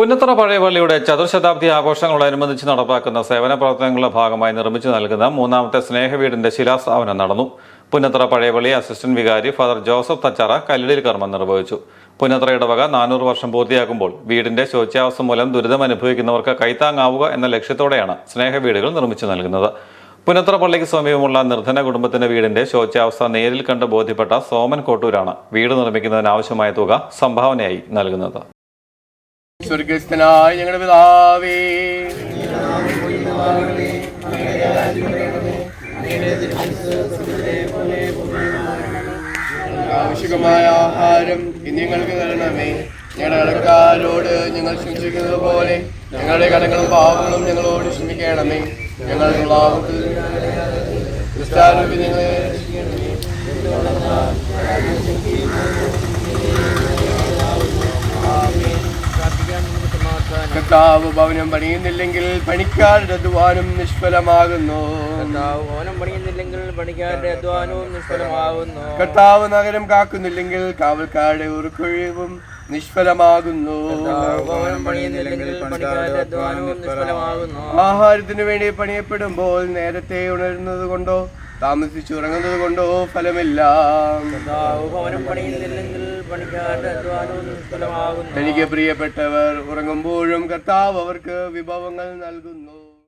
പുന്നത്തറ പഴയ പള്ളിയുടെ ചതുർശതാബ്ദി ആഘോഷങ്ങളോടനുബന്ധിച്ച് നടപ്പാക്കുന്ന സേവന പ്രവർത്തനങ്ങളുടെ ഭാഗമായി നിർമ്മിച്ചു നൽകുന്ന മൂന്നാമത്തെ സ്നേഹവീടിന്റെ ശിലാസ്ഥാപനം നടന്നു. പുന്നത്തറ പഴയ പള്ളി അസിസ്റ്റന്റ് വികാരി ഫാദർ ജോസഫ് തച്ചാറ കല്ലിടിൽ കർമ്മം നിർവഹിച്ചു. പുന്നത്തറയുടെ വക നാനൂറ് വർഷം പൂർത്തിയാക്കുമ്പോൾ വീടിന്റെ ശോച്യാവസ്ഥ മൂലം ദുരിതം അനുഭവിക്കുന്നവർക്ക് കൈത്താങ്ങാവുക എന്ന ലക്ഷ്യത്തോടെയാണ് സ്നേഹവീടുകൾ നിർമ്മിച്ചു നൽകുന്നത്. പുന്നത്തറ പള്ളിക്ക് സമീപമുള്ള നിർധന കുടുംബത്തിന്റെ വീടിന്റെ ശോച്യാവസ്ഥ നേരിൽ കണ്ട് ബോധ്യപ്പെട്ട സോമൻ കോട്ടൂരാണ് വീട് നിർമ്മിക്കുന്നതിനാവശ്യമായ തുക സംഭാവനയായി നൽകുന്നത്. സ്വർഗസ്ഥനായ ഞങ്ങളുടെ പിതാവേ. ആവശ്യമായ ആഹാരം ഇന്ന് ഞങ്ങൾക്ക് തരണമേ ഞങ്ങളുടെ കടക്കാരോട് ഞങ്ങൾ ക്ഷമിച്ചിരിക്കുന്നത് പോലെ ഞങ്ങളുടെ കടങ്ങളും പാവങ്ങളും ഞങ്ങളോട് ക്ഷമിക്കണമേ. ഞങ്ങൾ ക്രിസ്താരൂപി ഞങ്ങളെ കർത്താവ് ഭവനം പണിയുന്നില്ലെങ്കിൽ പണിക്കാരുടെ അധ്വാനം നിഷ്ഫലമാകുന്നു. കർത്താവ് ഭവനം പണിയുന്നില്ലെങ്കിൽ പണിക്കാരുടെ അധ്വാനവും നിഷ്ഫലമാകുന്നു. കർത്താവ് നഗരം കാക്കുന്നില്ലെങ്കിൽ കാവൽക്കാരുടെ ഉറുക്കൊഴിവും നിഷ്ഫലമാകുന്നു. ആഹാരത്തിനു വേണ്ടി പണിയപ്പെടുമ്പോൾ നേരത്തെ ഉണരുന്നത് കൊണ്ടോ താമസിച്ചുറങ്ങുന്നത് കൊണ്ടോ ഫലമില്ല. ഭവനം പണിയുന്നില്ലെങ്കിൽ എനിക്ക് പ്രിയപ്പെട്ടവർ ഉറങ്ങുമ്പോഴും കർത്താവ് അവർക്ക് വിഭവങ്ങൾ നൽകുന്നു.